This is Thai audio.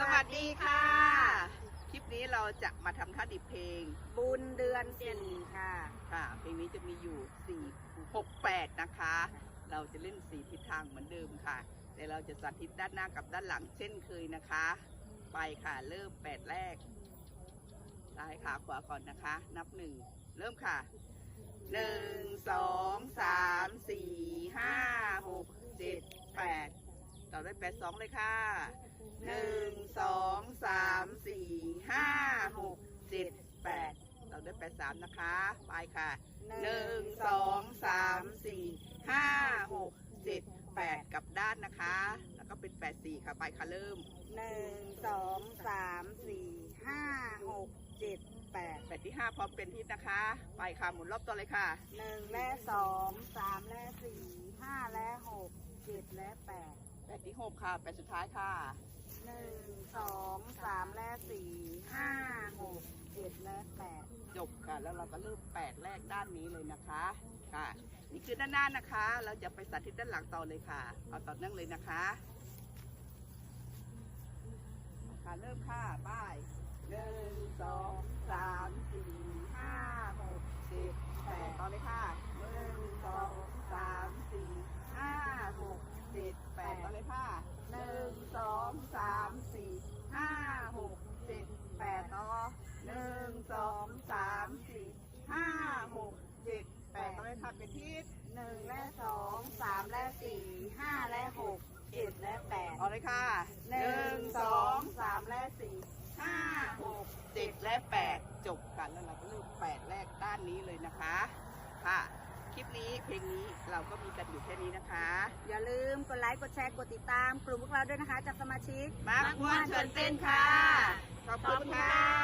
สวัสดีค่ะ คลิปนี้เราจะมาทำท่าดิบเพลง บุญเดือนสี่ค่ะ ค่ะ เพลงนี้จะมีอยู่4 6 8นะคะ เราจะเล่นสีทิศทางเหมือนเดิมค่ะ แต่เราจะสาธิตด้านหน้ากับด้านหลังเช่นเคยนะคะ ไปค่ะ เริ่ม8แรกซ้ายขาขวาก่อนนะคะ นับหนึ่ง เริ่มค่ะหนึ่งสองสามสี่ห้าหกเจ็ดแปด ต่อด้วยแปดสองเลยค่ะหนึ่งสองสามสี่ห้าหกเจ็ดแปดต่อด้วยแปดสามนะคะไปค่ะหนึ่งสองสามสี่ห้าหกเจ็ดแปดกลับด้านนะคะ แล้วก็เป็นแปดสี่ค่ะไปค่ะเริ่มหนึ่งสองสามสี่ห้าหกเจ็ดแปดแปดที่ห้าพร้อมเป็นทิศนะคะ ไปค่ะหมุนรอบตัวเลยค่ะหนึ่งและสองสามและสี่ห้าและหกเจ็ดและแปด แปดที่หกค่ะแปดสุดท้ายค่ะหนึ่งสองสามและสี่ห้าหกเจ็ดและแปดจบค่ะ แล้วเราก็เริ่มแปดแรกด้านนี้เลยนะคะค่ะ นี่คือด้านหน้านะคะ เราจะไปสาธิตด้านหลังต่อเลยค่ะเอาต่อเนื่องเลยนะคะค่ะเริ่มค่ะป้ายหนึ่งสองสามสี่ห้าหกเจ็ดแปดต่อเลยค่ะหนึ่งสองสามสี่ห้าหกเจ็ดแปดต่อเลยค่ะหนึ่งสองสามสี่ห้าหกเจ็ดแปดต่อหนึ่งสองสามสี่ห้าหกเจ็ดแปดต่อ เลยค่ะเป็นทิศหนึ่งและสองสามและสี่ห้าและหกเจ็ดและแปดเอาเลยค่ะหนึ่งสองสามและสี่ห้าหกเจ็ดและแปดจบกันแล้วเราก็เริ่มแปดแรกด้านนี้เลยนะคะค่ะคลิปนี้เพลงนี้เราก็มีกันอยู่แค่นี้นะคะ อย่าลืมกดไลค์กดแชร์กดติดตามกลุ่มพวกเราด้วยนะคะจากสมาชิกมาควนเชิญเต้นค่ะ ขอบคุณค่ะ